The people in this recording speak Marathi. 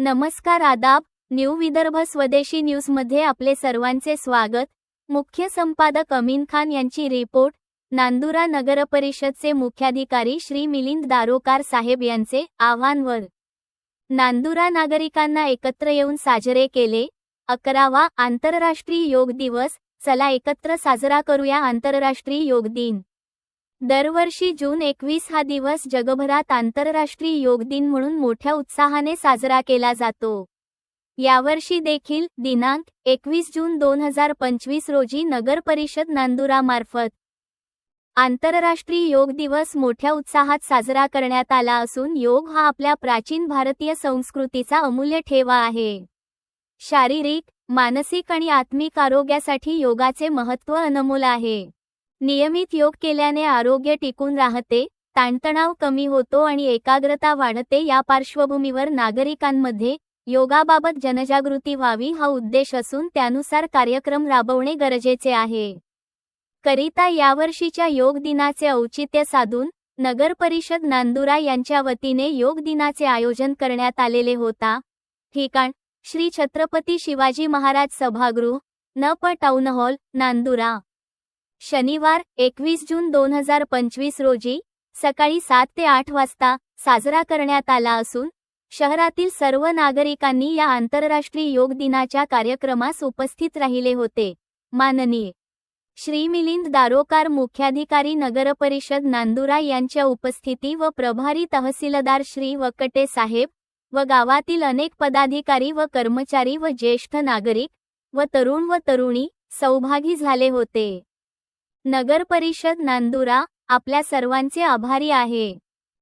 नमस्कार आदाब न्यू विदर्भ स्वदेशी न्यूजमध्ये आपले सर्वांचे स्वागत. मुख्य संपादक अमीन खान यांची रिपोर्ट. नांदुरा नगरपरिषदचे मुख्याधिकारी श्री मिलिंद दारोकार साहेब यांचे आव्हानवर नांदुरा नागरिकांना एकत्र येऊन साजरे केले. अकरावा आंतरराष्ट्रीय योग दिवस. चला एकत्र साजरा करूया आंतरराष्ट्रीय योग दिन. दरवर्षी जून एकवीस हा दिवस जगभरात आंतरराष्ट्रीय योग दिन म्हणून मोठ्या उत्साहाने साजरा केला जातो. यावर्षी देखील दिनांक एकवीस जून दोन हजार पंचवीस रोजी नगर परिषद नांदुरामार्फत आंतरराष्ट्रीय योग दिवस मोठ्या उत्साहात साजरा करण्यात आला असून योग हा आपल्या प्राचीन भारतीय संस्कृतीचा अमूल्य ठेवा आहे. शारीरिक मानसिक आणि आत्मिक आरोग्यासाठी योगाचे महत्त्व अनमोल आहे. नियमित योग केल्याने आरोग्य टिकून राहते ताणतणाव कमी होतो आणि एकाग्रता वाढते. या पार्श्वभूमीवर नागरिकांमध्ये योगाबाबत जनजागृती व्हावी हा उद्देश असून त्यानुसार कार्यक्रम राबवणे गरजेचे आहे. करिता यावर्षीच्या योग दिनाचे औचित्य साधून नगर परिषद नांदुरा यांच्या वतीने योग दिनाचे आयोजन करण्यात आलेले होता. ठिकाण श्री छत्रपती शिवाजी महाराज सभागृह न प हॉल नांदुरा. शनिवार एकवीस जून दोन हजार पंचवीस रोजी सकाळी सात ते आठ वाजता साजरा करण्यात आला असून शहरातील सर्व नागरिकांनी या आंतरराष्ट्रीय योग दिनाच्या कार्यक्रमास उपस्थित राहिले होते. माननीय श्री मिलिंद दारोकार मुख्याधिकारी नगरपरिषद नांदुरा यांच्या उपस्थिती व प्रभारी तहसीलदार श्री वकटे साहेब व गावातील अनेक पदाधिकारी व कर्मचारी व ज्येष्ठ नागरिक व तरुण व तरुणी सौभागी झाले होते. नगरपरिषद नांदुरा आपल्या सर्वांचे आभारी आहे.